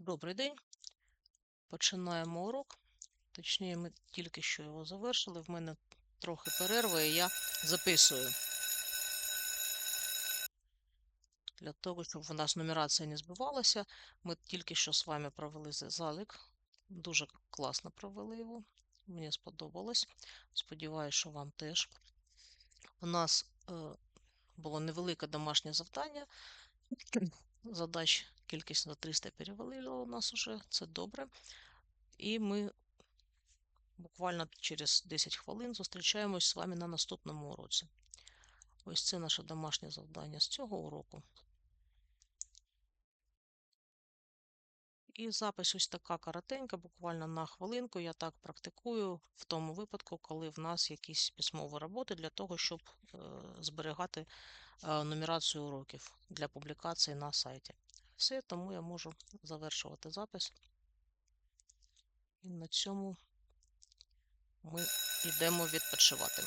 Добрий день. Починаємо урок. Точніше, ми тільки що його завершили. В мене трохи перерви, і я записую. Для того, щоб в нас нумерація не збивалася, ми тільки що з вами провели за- залік. Дуже класно провели його. Мені сподобалось. Сподіваюсь, що вам теж. У нас е, було невелике домашнє завдання. Задач кількість на 300 перевалило у нас уже, це добре. І ми буквально через 10 хвилин зустрічаємось з вами на наступному уроці. Ось це наше домашнє завдання з цього уроку. І запис ось така коротенька, буквально на хвилинку. Я так практикую в тому випадку, коли в нас якісь письмові роботи для того, щоб е, зберігати е, нумерацію уроків для публікації на сайті. Все, тому я можу завершувати запис. І на цьому ми йдемо відпочивати.